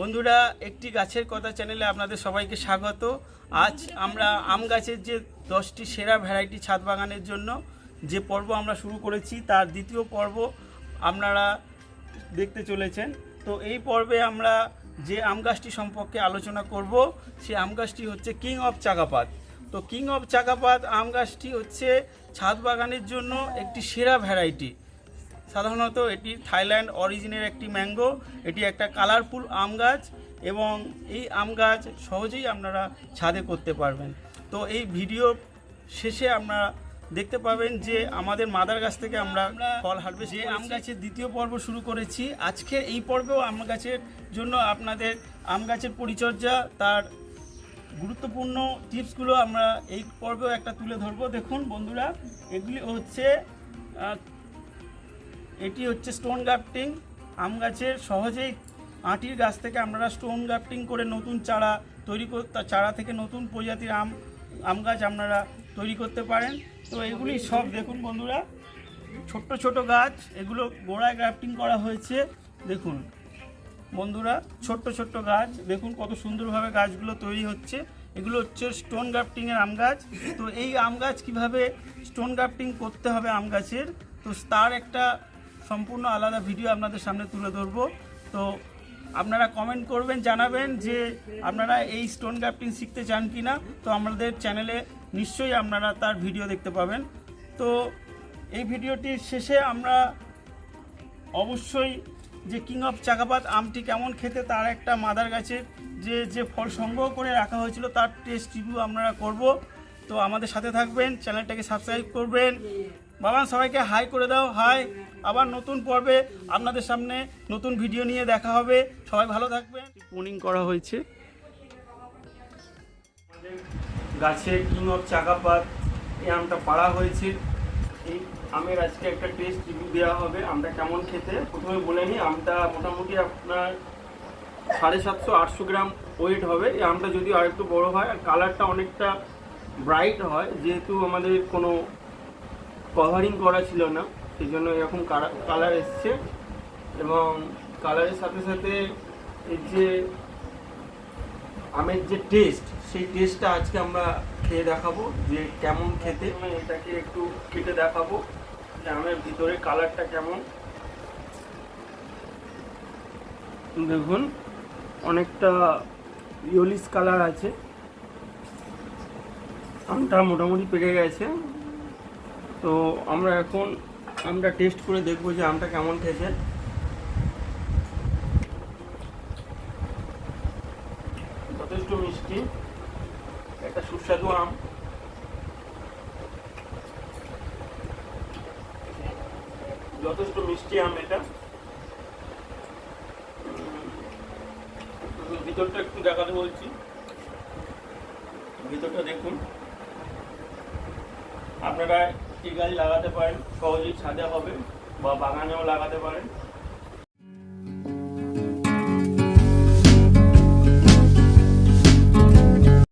বন্ধুরা, একটি গাছের কথা চ্যানেলে আপনাদের সবাইকে স্বাগত। আজ আমরা আম গাছের যে দশটি সেরা ভ্যারাইটি ছাদ বাগানের জন্য যে পর্ব আমরা শুরু করেছি, তার দ্বিতীয় পর্ব আপনারা দেখতে চলেছেন। তো এই পর্বে আমরা যে আম গাছটি সম্পর্কে আলোচনা করব সেই আম গাছটি হচ্ছে কিং অফ চাকাপাত তো কিং অফ চাকাপাত আম গাছটি হচ্ছে ছাদ বাগানের জন্য একটি সেরা ভ্যারাইটি। সাধারণত এটি থাইল্যান্ড অরিজিনের একটি ম্যাঙ্গো এটি একটা কালারফুল আম গাছ এবং এই আম গাছ সহজেই আপনারা ছাদে করতে পারবেন। তো এই ভিডিও শেষে আপনারা দেখতে পাবেন যে আমাদের মাদার গাছ থেকে আমরা ফল হারভেস্ট যে আম গাছের দ্বিতীয় পর্ব শুরু করেছি আজকে এই পর্বেও আম গাছের জন্য আপনাদের আম গাছের পরিচর্যা তার গুরুত্বপূর্ণ টিপসগুলো আমরা এই পর্বেও একটা তুলে ধরবো। দেখুন বন্ধুরা এগুলি হচ্ছে এটি হচ্ছে স্টোন গ্রাফটিং আম গাছের সহজেই আটির গাছ থেকে আপনারা স্টোন গ্রাফটিং করে নতুন চারা তৈরি করতে চারা থেকে নতুন প্রজাতির আম আম গাছ আপনারা তৈরি করতে পারেন। তো এগুলি সব দেখুন বন্ধুরা, ছোট্ট ছোট গাছ, এগুলো গোড়ায় গ্রাফটিং করা হয়েছে। দেখুন বন্ধুরা, ছোট্ট ছোট্ট গাছ, দেখুন কত সুন্দরভাবে গাছগুলো তৈরি হচ্ছে। এগুলো হচ্ছে স্টোন গ্রাফটিংয়ের আম গাছ। তো এই আম গাছ কীভাবে স্টোন গ্রাফটিং করতে হবে আম গাছের? তো তার একটা সম্পূর্ণ আলাদা ভিডিও আপনাদের সামনে তুলে ধরবো। তো আপনারা কমেন্ট করবেন, জানাবেন যে আপনারা এই স্টোন গ্রাফটিং শিখতে চান কি না তো আমাদের চ্যানেলে নিশ্চয়ই আপনারা তার ভিডিও দেখতে পাবেন। তো এই ভিডিওটির শেষে আমরা অবশ্যই যে কিং অফ চাকাপাত আমটি কেমন খেতে তার একটা মাদার গাছের যে যে ফল সংগ্রহ করে রাখা হয়েছিল তার টেস্ট রিভিউ আমরা করব। তো আমাদের সাথে থাকবেন চ্যানেলটাকে সাবস্ক্রাইব করবেন। বাবা, সবাইকে হাই করে দাও। হাই আবার নতুন পর্বে আপনাদের সামনে নতুন ভিডিও নিয়ে দেখা হবে। সবাই ভালো থাকবেন। পুনিং করা হয়েছে। গাছে কিং অফ চাকাপাত, এই আমটা পাড়া হয়েছে। এই আমের আজকে একটা টেস্ট রিভিউ দেওয়া হবে। আমটা কেমন খেতে? প্রথমে বলে নিই, আমটা মোটামুটি আপনার সাড়ে সাতশো, আটশো গ্রাম ওয়েট হবে। এই আমটা যদি আর একটু বড় হয়, আর কালারটা অনেকটা ব্রাইট হয়, যেহেতু আমাদের কোনো কভারিং করা ছিল না সেই জন্য এরকম কালার এসছে। এবং কালারের সাথে সাথে এর যে আমের যে টেস্ট সেই টেস্টটা আজকে আমরা খেয়ে দেখাবো যে কেমন খেতে। আমি এটাকে একটু কেটে দেখাবো যে আমের ভিতরে কালারটা কেমন। দেখুন অনেকটা ইয়েলিশ কালার আছে। আমটা মোটামুটি পেকে গেছে। তো আমরা এখন আমটা টেস্ট করে দেখব যে আমটা কেমন খেয়েছে যথেষ্ট মিষ্টি, একটা সুস্বাদু আম। যথেষ্ট মিষ্টি আম এটা। ভিতরটা একটু দেখাতে বলছি। ভিতরটা দেখুন। আপনারা গাছ লাগাতে পারেন সহজেই ছাদে হবে বা বাগানেও লাগাতে পারেন।